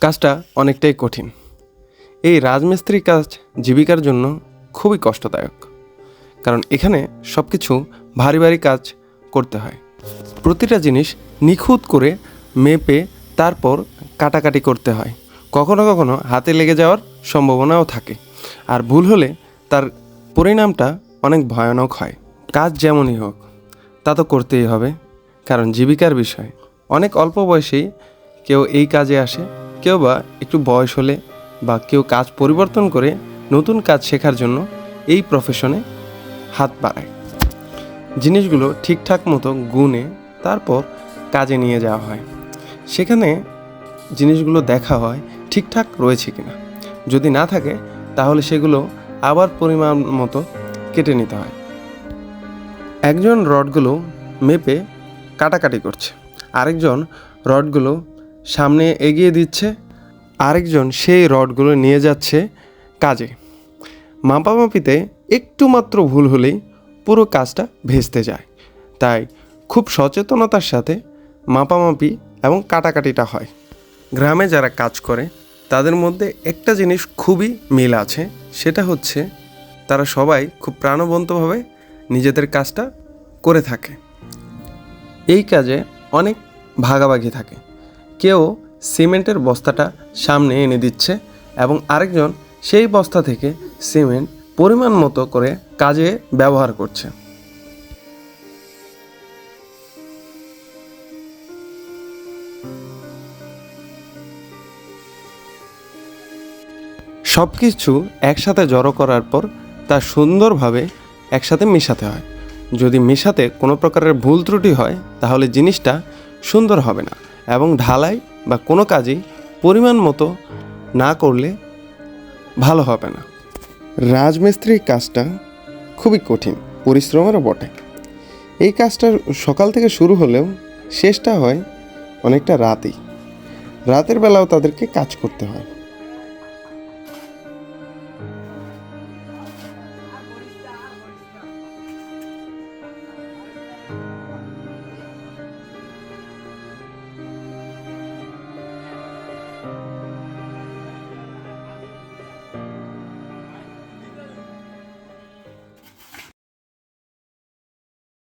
কাজটা অনেকটাই কঠিন। এই রাজমিস্ত্রি কাজ জীবিকার জন্য খুবই কষ্টদায়ক, কারণ এখানে সব কিছু ভারী ভারী কাজ করতে হয়। প্রতিটা জিনিস নিখুঁত করে মেপে তারপর কাটাকাটি করতে হয়। কখনো কখনো হাতে লেগে যাওয়ার সম্ভাবনাও থাকে। আর ভুল হলে তার পরিণামটা অনেক ভয়ানক হয়। কাজ যেমনই হোক, তা তো করতেই হবে, কারণ জীবিকার বিষয়। অনেক অল্প বয়সেই কেউ এই কাজে আসে কেউ বা একটু বয়স হলে বা কেউ কাজ পরিবর্তন করে নতুন কাজ শেখার জন্য এই প্রফেশনে হাত বাড়ায়। জিনিসগুলো ঠিকঠাক মতো গুনে তারপর কাজে নিয়ে যাওয়া হয়। সেখানে জিনিসগুলো দেখা হয় ঠিকঠাক রয়েছে কিনা। যদি না থাকে, তাহলে সেগুলো আবার পরিমাণ মতো কেটে নিতে হয়। একজন রডগুলো মেপে কাটাকাটি করছে। আরেকজন রডগুলো সামনে এগিয়ে দিচ্ছে, আরেকজন সেই রডগুলো নিয়ে যাচ্ছে কাজে। মাপামাপিতে একটু মাত্র ভুল হলেই পুরো কাজটা ভেস্তে যায়। তাই খুব সচেতনতার সাথে মাপামাপি এবং কাটাকাটিটা হয়। গ্রামে যারা কাজ করে, তাদের মধ্যে একটা জিনিস খুবই মিল আছে, সেটা হচ্ছে তারা সবাই খুব প্রাণবন্তভাবে নিজেদের কাজটা করে থাকে। এই কাজে অনেক ভাগাভাগি থাকে। কেউ সিমেন্টের বস্তাটা সামনে এনে দিচ্ছে এবং আরেকজন সেই বস্তা থেকে সিমেন্ট পরিমাণ মতো করে কাজে ব্যবহার করছে। সব কিছু একসাথে জড়ো করার পর তা সুন্দরভাবে একসাথে মেশাতে হয়। যদি মেশাতে কোনো প্রকারের ভুল ত্রুটি হয়, তাহলে জিনিসটা সুন্দর হবে না। এবং ঢালাই বা কোনো কাজেই পরিমাণ মতো না করলে ভালো হবে না। রাজমিস্ত্রির কাজটা খুবই কঠিন, পরিশ্রমেরও বটে। এই কাজটা সকাল থেকে শুরু হলেও শেষটা হয় অনেকটা রাতেই। রাতের বেলাও তাদেরকে কাজ করতে হয়।